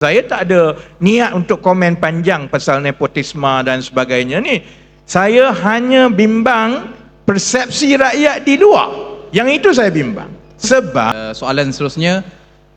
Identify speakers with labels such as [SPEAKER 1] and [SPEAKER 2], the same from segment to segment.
[SPEAKER 1] Saya tak ada niat untuk komen panjang pasal nepotisme dan sebagainya ni. Saya hanya bimbang persepsi rakyat di luar. Yang itu saya bimbang. Sebab
[SPEAKER 2] Uh, soalan seterusnya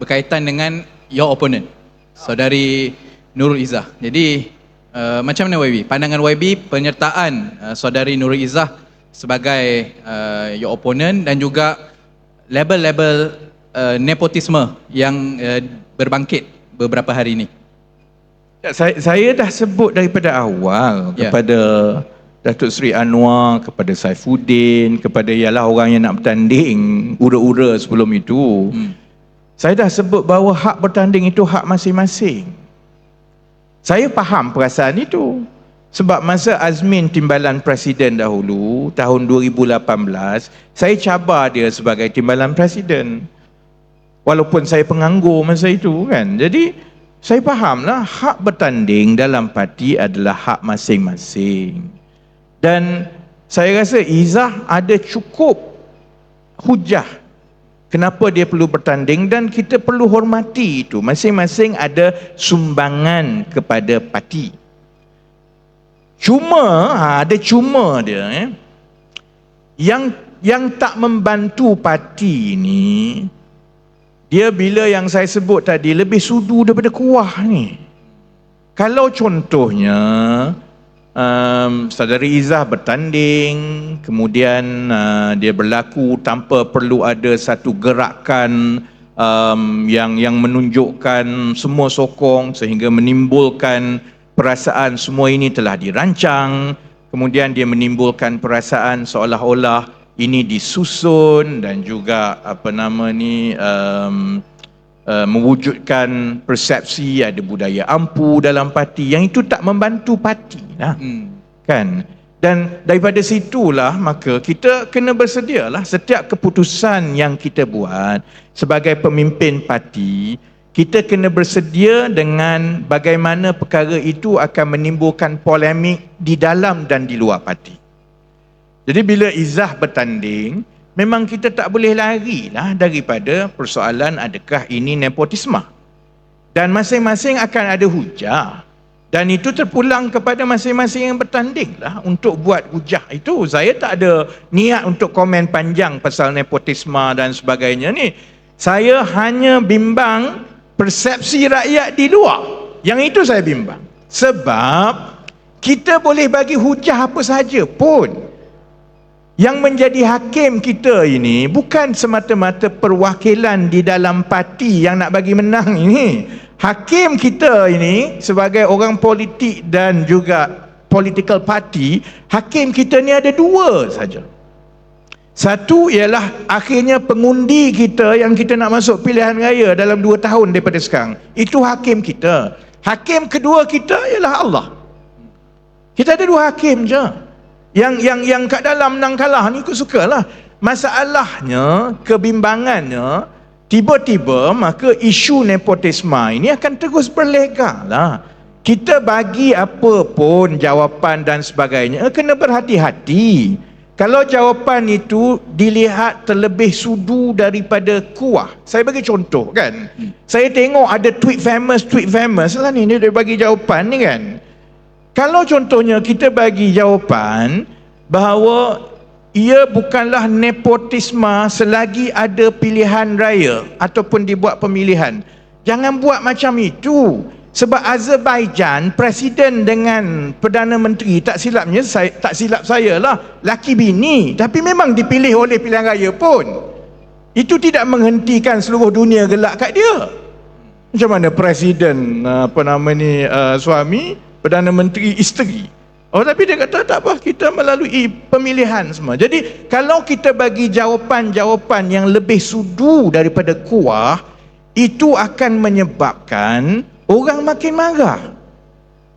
[SPEAKER 2] berkaitan dengan your opponent, saudari Nurul Izzah. Jadi uh, macam mana YB? Pandangan YB penyertaan uh, saudari Nurul Izzah sebagai uh, your opponent dan juga label-label uh, nepotisme yang uh, berbangkit beberapa hari ini.
[SPEAKER 1] Ya, saya, saya dah sebut daripada awal
[SPEAKER 2] Ya.
[SPEAKER 1] kepada Datuk Seri Anwar, kepada Saifuddin, kepada ialah orang yang nak bertanding, ura-ura sebelum itu.
[SPEAKER 2] Hmm.
[SPEAKER 1] Saya dah sebut bahawa hak bertanding itu hak masing-masing. Saya faham perasaan itu. Sebab masa Azmin timbalan presiden dahulu, tahun 2018, saya cabar dia sebagai timbalan presiden. Walaupun saya penganggur masa itu kan. Jadi saya fahamlah hak bertanding dalam parti adalah hak masing-masing. Dan saya rasa Izzah ada cukup hujah kenapa dia perlu bertanding dan kita perlu hormati itu. Masing-masing ada sumbangan kepada parti. Cuma ha, ada cuma dia eh. Yang yang tak membantu parti ni dia bila yang saya sebut tadi lebih sudu daripada kuah ni. Kalau contohnya um, saudari Izzah bertanding, kemudian uh, dia berlaku tanpa perlu ada satu gerakan um, yang yang menunjukkan semua sokong sehingga menimbulkan perasaan semua ini telah dirancang, kemudian dia menimbulkan perasaan seolah-olah ini disusun dan juga apa nama ni um, uh, mewujudkan persepsi ada budaya ampu dalam parti. Yang itu tak membantu parti lah
[SPEAKER 2] Hmm.
[SPEAKER 1] kan? Dan daripada situlah maka kita kena bersedialah setiap keputusan yang kita buat sebagai pemimpin parti kita kena bersedia dengan bagaimana perkara itu akan menimbulkan polemik di dalam dan di luar parti jadi bila Izzah bertanding, memang kita tak boleh lari lah daripada persoalan adakah ini nepotisme. Dan masing-masing akan ada hujah. Dan itu terpulang kepada masing-masing yang bertanding lah untuk buat hujah itu. Saya tak ada niat untuk komen panjang pasal nepotisme dan sebagainya ni. Saya hanya bimbang persepsi rakyat di luar. Yang itu saya bimbang. Sebab kita boleh bagi hujah apa saja pun. Yang menjadi hakim kita ini bukan semata-mata perwakilan di dalam parti yang nak bagi menang ini. Hakim kita ini sebagai orang politik dan juga political party, hakim kita ni ada dua saja. Satu ialah akhirnya pengundi kita yang kita nak masuk pilihan raya dalam dua tahun daripada sekarang. Itu hakim kita. Hakim kedua kita ialah Allah. Kita ada dua hakim je. Yang yang yang kat dalam menang kalah ni ikut sukalah. Masalahnya, kebimbangannya, tiba-tiba maka isu nepotisme ini akan terus berlega lah. Kita bagi apa pun jawapan dan sebagainya, kena berhati-hati. Kalau jawapan itu dilihat terlebih sudu daripada kuah. Saya bagi contoh kan. Saya tengok ada tweet famous, tweet famous lah ni. Dia bagi jawapan ni kan. Kalau contohnya kita bagi jawapan bahawa ia bukanlah nepotisme selagi ada pilihan raya ataupun dibuat pemilihan. Jangan buat macam itu. Sebab Azerbaijan presiden dengan perdana menteri tak silapnya saya tak silap saya lah laki bini tapi memang dipilih oleh pilihan raya pun. Itu tidak menghentikan seluruh dunia gelak kat dia. Macam mana presiden apa nama ni uh, suami, perdana menteri isteri. Oh tapi dia kata tak apa kita melalui pemilihan semua. Jadi kalau kita bagi jawapan-jawapan yang lebih sudu daripada kuah itu akan menyebabkan orang makin marah.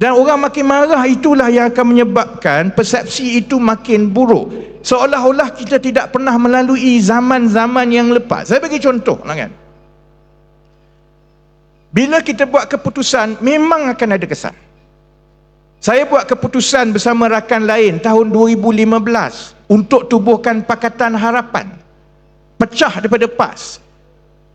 [SPEAKER 1] Dan orang makin marah itulah yang akan menyebabkan persepsi itu makin buruk. Seolah-olah kita tidak pernah melalui zaman-zaman yang lepas. Saya bagi contoh lah kan. Bila kita buat keputusan, memang akan ada kesan. Saya buat keputusan bersama rakan lain tahun 2015 untuk tubuhkan Pakatan Harapan. Pecah daripada PAS.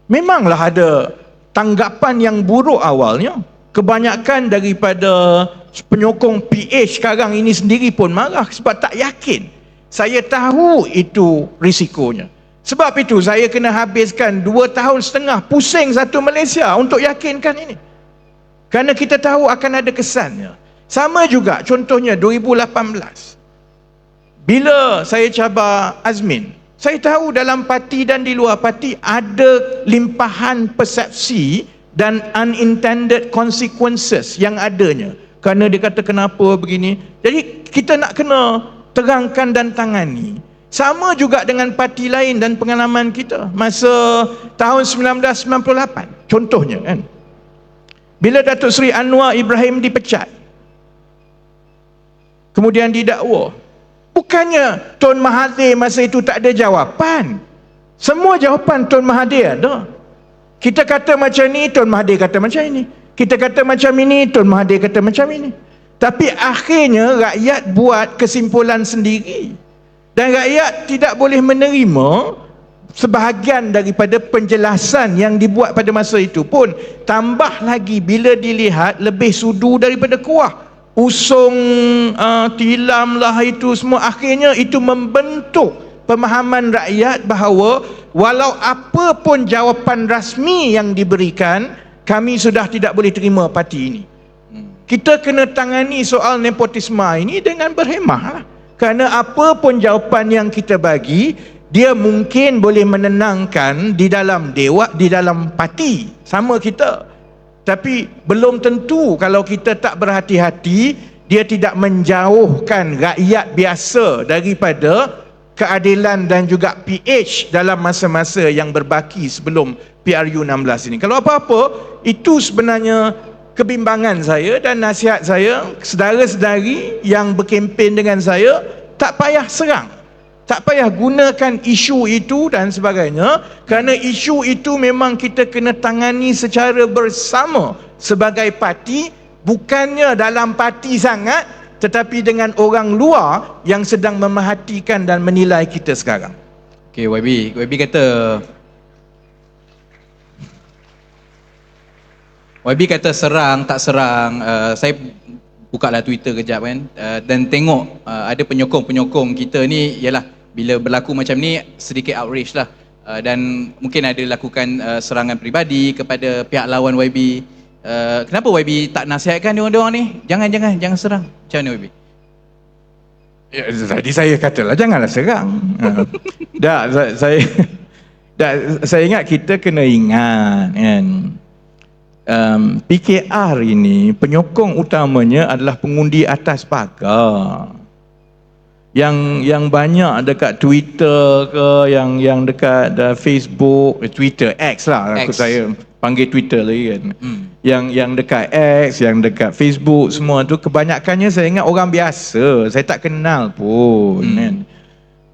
[SPEAKER 1] Memanglah ada tanggapan yang buruk awalnya. Kebanyakan daripada penyokong PH sekarang ini sendiri pun marah sebab tak yakin. Saya tahu itu risikonya. Sebab itu saya kena habiskan dua tahun setengah pusing satu Malaysia untuk yakinkan ini. Kerana kita tahu akan ada kesannya. Sama juga contohnya 2018. Bila saya cabar Azmin, saya tahu dalam parti dan di luar parti ada limpahan persepsi dan unintended consequences yang adanya. Kerana dia kata kenapa begini. Jadi kita nak kena terangkan dan tangani. Sama juga dengan parti lain dan pengalaman kita masa tahun 1998. Contohnya kan. Bila Datuk Seri Anwar Ibrahim dipecat. Kemudian didakwa. Bukannya Tuan Mahathir masa itu tak ada jawapan. Semua jawapan Tuan Mahathir ada. Kita kata macam ni, Tuan Mahathir kata macam ini. Kita kata macam ini, Tuan Mahathir kata macam ini. Tapi akhirnya rakyat buat kesimpulan sendiri. Dan rakyat tidak boleh menerima sebahagian daripada penjelasan yang dibuat pada masa itu pun tambah lagi bila dilihat lebih sudu daripada kuah usung uh, tilam lah itu semua akhirnya itu membentuk pemahaman rakyat bahawa walau apa pun jawapan rasmi yang diberikan kami sudah tidak boleh terima parti ini. Kita kena tangani soal nepotisme ini dengan berhemah lah. kerana apa pun jawapan yang kita bagi dia mungkin boleh menenangkan di dalam dewa di dalam parti. Sama kita tapi belum tentu kalau kita tak berhati-hati dia tidak menjauhkan rakyat biasa daripada keadilan dan juga PH dalam masa-masa yang berbaki sebelum PRU 16 ini. Kalau apa-apa, itu sebenarnya kebimbangan saya dan nasihat saya, sedara-sedari yang berkempen dengan saya, tak payah serang tak payah gunakan isu itu dan sebagainya kerana isu itu memang kita kena tangani secara bersama sebagai parti bukannya dalam parti sangat tetapi dengan orang luar yang sedang memerhatikan dan menilai kita sekarang.
[SPEAKER 2] Okay, YB. YB kata YB kata serang tak serang uh, saya buka lah Twitter kejap kan uh, dan tengok uh, ada penyokong-penyokong kita ni ialah bila berlaku macam ni sedikit outrage lah. Uh, dan mungkin ada lakukan uh, serangan peribadi kepada pihak lawan YB uh, kenapa YB tak nasihatkan dia-orang ni? Jangan jangan jangan serang. Macam mana YB
[SPEAKER 1] ya, tadi saya katalah janganlah serang. Uh, dah saya dah, saya ingat kita kena ingat kan? Um, PKR ini penyokong utamanya adalah pengundi atas pagar yang yang banyak dekat Twitter ke yang yang dekat uh, Facebook eh, Twitter X lah X. aku saya panggil Twitter lagi kan hmm. yang yang dekat X yang dekat Facebook semua tu kebanyakannya saya ingat orang biasa saya tak kenal pun hmm. kan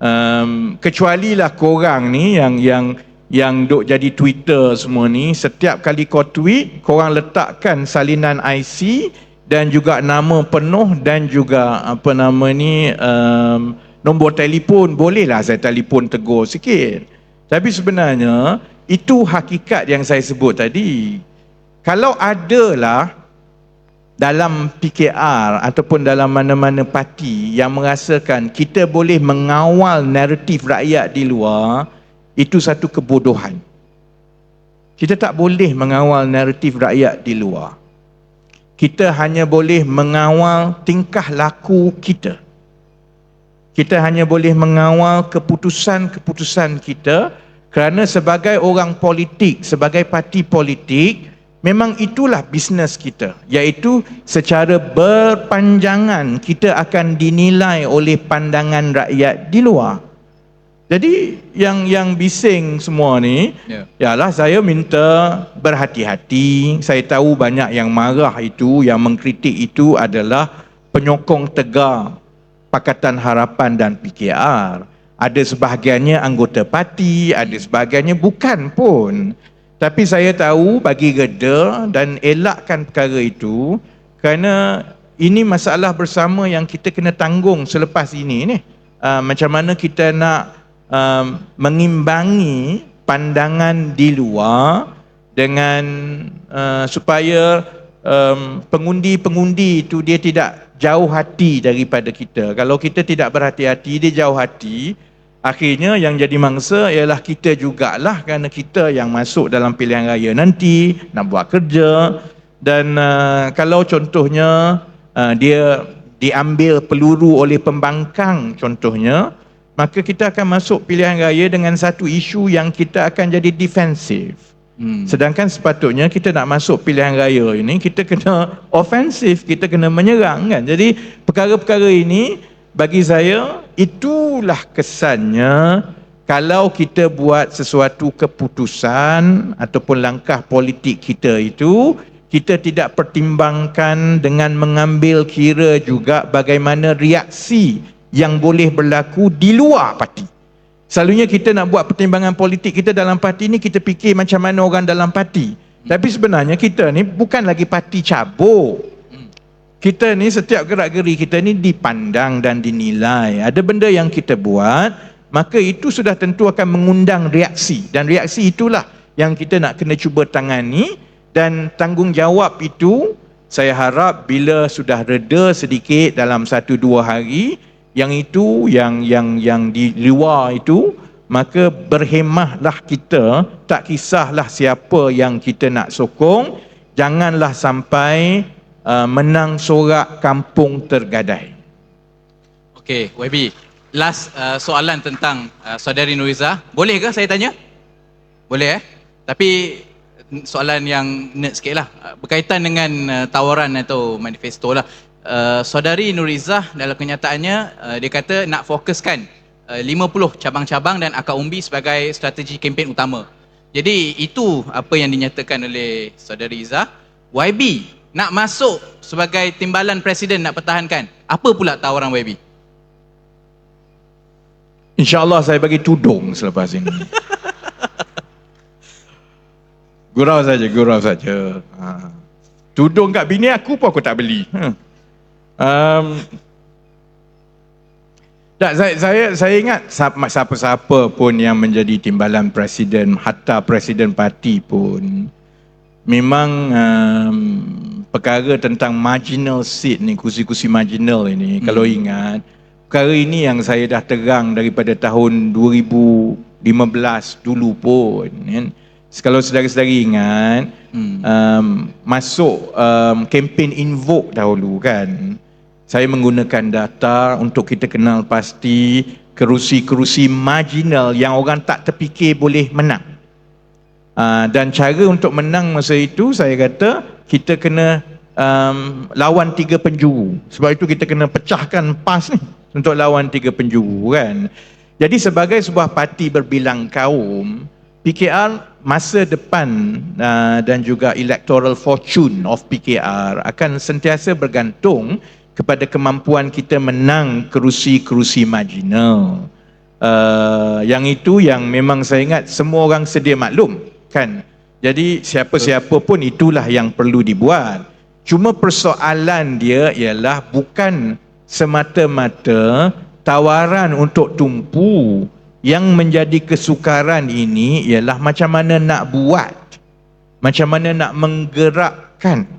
[SPEAKER 1] um, kecuali lah korang ni yang yang yang duk jadi Twitter semua ni setiap kali kau tweet korang letakkan salinan IC dan juga nama penuh dan juga apa nama ni um, nombor telefon. Bolehlah saya telefon tegur sikit. Tapi sebenarnya itu hakikat yang saya sebut tadi. Kalau adalah dalam PKR ataupun dalam mana-mana parti yang merasakan kita boleh mengawal naratif rakyat di luar itu satu kebodohan. Kita tak boleh mengawal naratif rakyat di luar kita hanya boleh mengawal tingkah laku kita. Kita hanya boleh mengawal keputusan-keputusan kita kerana sebagai orang politik, sebagai parti politik, memang itulah bisnes kita. Iaitu secara berpanjangan kita akan dinilai oleh pandangan rakyat di luar. Jadi yang yang bising semua ni yeah. ialah saya minta berhati-hati. Saya tahu banyak yang marah itu, yang mengkritik itu adalah penyokong tegar Pakatan Harapan dan PKR. Ada sebahagiannya anggota parti, ada sebahagiannya bukan pun. Tapi saya tahu bagi reda dan elakkan perkara itu kerana ini masalah bersama yang kita kena tanggung selepas ini ni. Uh, macam mana kita nak um, mengimbangi pandangan di luar dengan uh, supaya um, pengundi-pengundi itu dia tidak jauh hati daripada kita. Kalau kita tidak berhati-hati, dia jauh hati. Akhirnya yang jadi mangsa ialah kita jugalah kerana kita yang masuk dalam pilihan raya nanti nak buat kerja dan uh, kalau contohnya uh, dia diambil peluru oleh pembangkang contohnya maka kita akan masuk pilihan raya dengan satu isu yang kita akan jadi defensif. Hmm. Sedangkan sepatutnya kita nak masuk pilihan raya ini kita kena ofensif, kita kena menyerang kan. Jadi perkara-perkara ini bagi saya itulah kesannya kalau kita buat sesuatu keputusan ataupun langkah politik kita itu kita tidak pertimbangkan dengan mengambil kira juga bagaimana reaksi yang boleh berlaku di luar parti. Selalunya kita nak buat pertimbangan politik kita dalam parti ni kita fikir macam mana orang dalam parti. Tapi sebenarnya kita ni bukan lagi parti cabur. Kita ni setiap gerak-geri kita ni dipandang dan dinilai. Ada benda yang kita buat, maka itu sudah tentu akan mengundang reaksi dan reaksi itulah yang kita nak kena cuba tangani dan tanggungjawab itu saya harap bila sudah reda sedikit dalam satu dua hari yang itu yang yang yang di luar itu maka berhemahlah kita tak kisahlah siapa yang kita nak sokong janganlah sampai uh, menang sorak kampung tergadai.
[SPEAKER 2] Okey YB last uh, soalan tentang uh, saudari Nuriza. Boleh ke saya tanya? Boleh eh? Tapi soalan yang nerd sikit lah. Berkaitan dengan uh, tawaran atau manifesto lah uh, saudari Nurizah dalam kenyataannya uh, dia kata nak fokuskan uh, 50 cabang-cabang dan akar umbi sebagai strategi kempen utama jadi itu apa yang dinyatakan oleh saudari Izzah YB nak masuk sebagai timbalan presiden nak pertahankan apa pula tawaran YB
[SPEAKER 1] InsyaAllah saya bagi tudung selepas ini Gurau saja, gurau saja. Ha. Tudung kat bini aku pun aku tak beli. Ha. Um, tak, saya, saya, saya ingat siapa-siapa pun yang menjadi timbalan presiden, hatta presiden parti pun, memang um, perkara tentang marginal seat ni, kursi-kursi marginal ini, hmm. kalau ingat, perkara ini yang saya dah terang daripada tahun 2015 dulu pun. Kan? Kalau saudara-saudari ingat hmm. um, masuk um, kempen invoke dahulu kan saya menggunakan data untuk kita kenal pasti kerusi-kerusi marginal yang orang tak terfikir boleh menang. Uh, dan cara untuk menang masa itu saya kata kita kena um, lawan tiga penjuru. Sebab itu kita kena pecahkan pas ni untuk lawan tiga penjuru kan. Jadi sebagai sebuah parti berbilang kaum PKR masa depan uh, dan juga electoral fortune of PKR akan sentiasa bergantung kepada kemampuan kita menang kerusi-kerusi marginal. Uh, yang itu yang memang saya ingat semua orang sedia maklum kan. Jadi siapa-siapa pun itulah yang perlu dibuat. Cuma persoalan dia ialah bukan semata-mata tawaran untuk tumpu yang menjadi kesukaran ini ialah macam mana nak buat macam mana nak menggerakkan.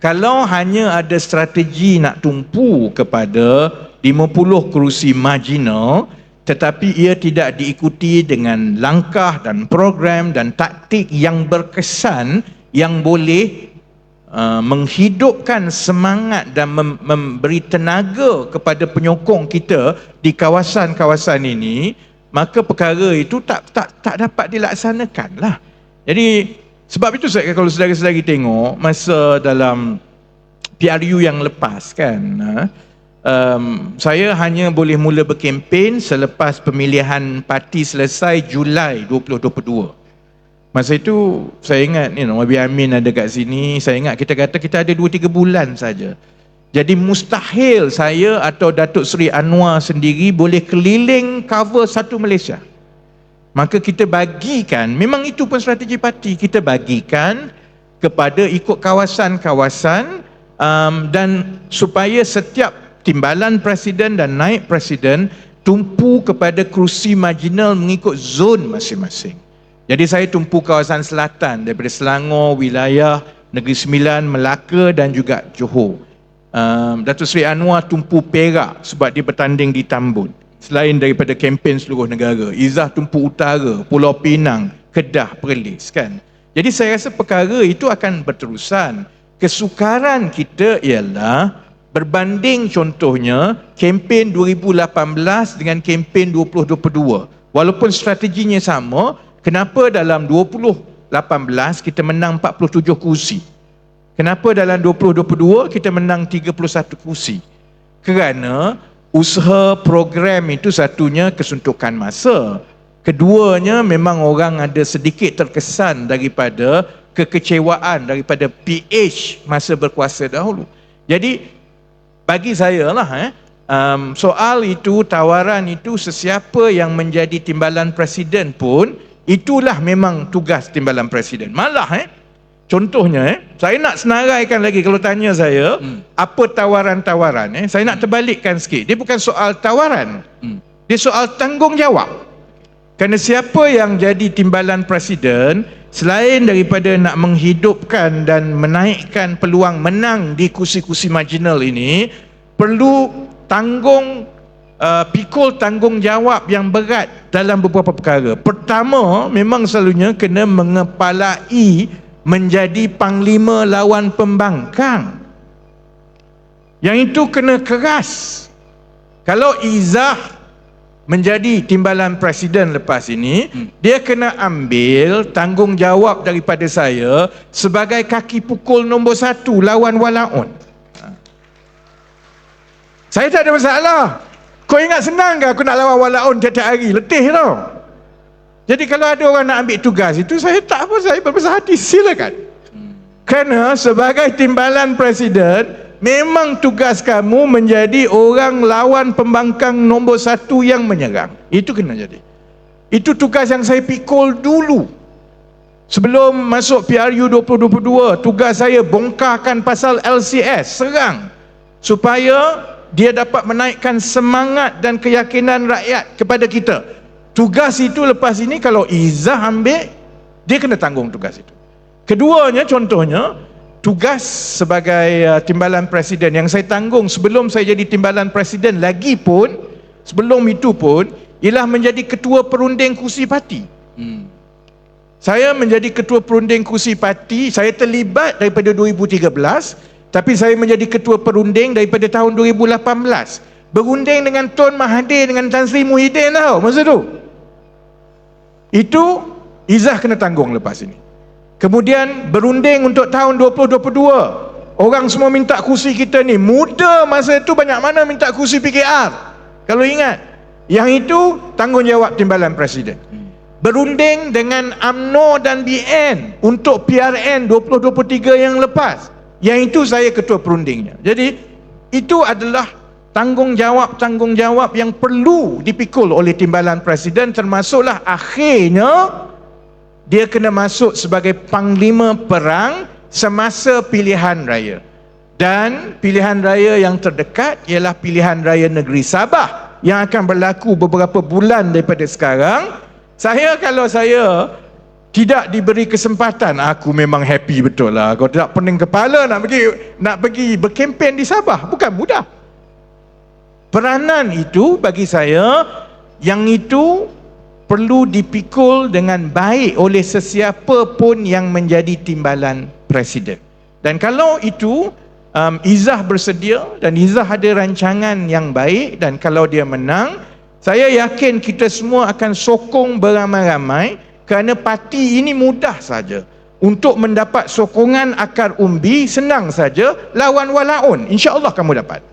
[SPEAKER 1] Kalau hanya ada strategi nak tumpu kepada 50 kerusi marginal tetapi ia tidak diikuti dengan langkah dan program dan taktik yang berkesan yang boleh uh, menghidupkan semangat dan mem- memberi tenaga kepada penyokong kita di kawasan-kawasan ini maka perkara itu tak tak tak dapat dilaksanakan lah. Jadi sebab itu saya kalau saudara-saudari tengok masa dalam PRU yang lepas kan, um, saya hanya boleh mula berkempen selepas pemilihan parti selesai Julai 2022. Masa itu saya ingat you know, Wabi Amin ada kat sini, saya ingat kita kata kita ada 2-3 bulan saja. Jadi mustahil saya atau Datuk Seri Anwar sendiri boleh keliling cover satu Malaysia. Maka kita bagikan, memang itu pun strategi parti, kita bagikan kepada ikut kawasan-kawasan um, dan supaya setiap timbalan presiden dan naik presiden tumpu kepada kerusi marginal mengikut zon masing-masing. Jadi saya tumpu kawasan selatan daripada Selangor, wilayah Negeri Sembilan, Melaka dan juga Johor. Um, Datuk Seri Anwar tumpu Perak sebab dia bertanding di Tambun. Selain daripada kempen seluruh negara. Izzah tumpu Utara, Pulau Pinang, Kedah, Perlis kan. Jadi saya rasa perkara itu akan berterusan. Kesukaran kita ialah berbanding contohnya kempen 2018 dengan kempen 2022. Walaupun strateginya sama, Kenapa dalam 2018 kita menang 47 kursi? Kenapa dalam 2022 kita menang 31 kursi? Kerana usaha program itu satunya kesuntukan masa. Keduanya memang orang ada sedikit terkesan daripada kekecewaan daripada PH masa berkuasa dahulu. Jadi bagi saya lah eh, um, soal itu, tawaran itu sesiapa yang menjadi timbalan presiden pun Itulah memang tugas timbalan presiden. Malah eh, contohnya eh, saya nak senaraikan lagi kalau tanya saya, hmm. apa tawaran-tawaran eh, saya nak terbalikkan sikit. Dia bukan soal tawaran. Hmm. Dia soal tanggungjawab. Kerana siapa yang jadi timbalan presiden, selain daripada nak menghidupkan dan menaikkan peluang menang di kursi-kursi marginal ini, perlu tanggung uh, pikul tanggungjawab yang berat dalam beberapa perkara. Pertama, memang selalunya kena mengepalai menjadi panglima lawan pembangkang. Yang itu kena keras. Kalau Izzah menjadi timbalan presiden lepas ini, hmm. dia kena ambil tanggungjawab daripada saya sebagai kaki pukul nombor satu lawan walaun. Ha. Saya tak ada masalah. Kau ingat senang ke aku nak lawan walaun tiap-tiap hari? Letih tau. Jadi kalau ada orang nak ambil tugas itu, saya tak apa, saya berbesar hati. Silakan. Kerana sebagai timbalan presiden, memang tugas kamu menjadi orang lawan pembangkang nombor satu yang menyerang. Itu kena jadi. Itu tugas yang saya pikul dulu. Sebelum masuk PRU 2022, tugas saya bongkarkan pasal LCS, serang. Supaya dia dapat menaikkan semangat dan keyakinan rakyat kepada kita. Tugas itu lepas ini kalau Izzah ambil, dia kena tanggung tugas itu. Keduanya contohnya, tugas sebagai uh, timbalan presiden yang saya tanggung sebelum saya jadi timbalan presiden lagi pun, sebelum itu pun, ialah menjadi ketua perunding kursi parti. Hmm. Saya menjadi ketua perunding kursi parti, saya terlibat daripada 2013, tapi saya menjadi ketua perunding daripada tahun 2018. Berunding dengan Tun Mahathir dengan Tan Sri Muhyiddin tau masa tu. Itu Izzah kena tanggung lepas ini. Kemudian berunding untuk tahun 2022. Orang semua minta kursi kita ni. Muda masa itu banyak mana minta kursi PKR. Kalau ingat. Yang itu tanggungjawab timbalan presiden. Berunding dengan AMNO dan BN untuk PRN 2023 yang lepas. Yang itu saya ketua perundingnya. Jadi itu adalah tanggungjawab-tanggungjawab yang perlu dipikul oleh timbalan presiden termasuklah akhirnya dia kena masuk sebagai panglima perang semasa pilihan raya. Dan pilihan raya yang terdekat ialah pilihan raya negeri Sabah yang akan berlaku beberapa bulan daripada sekarang. Saya kalau saya tidak diberi kesempatan aku memang happy betul lah kau tidak pening kepala nak pergi nak pergi berkempen di Sabah bukan mudah peranan itu bagi saya yang itu perlu dipikul dengan baik oleh sesiapa pun yang menjadi timbalan presiden. Dan kalau itu um, Izzah bersedia dan Izzah ada rancangan yang baik dan kalau dia menang saya yakin kita semua akan sokong beramai-ramai kerana parti ini mudah saja. Untuk mendapat sokongan akar umbi senang saja. Lawan walaun insyaallah kamu dapat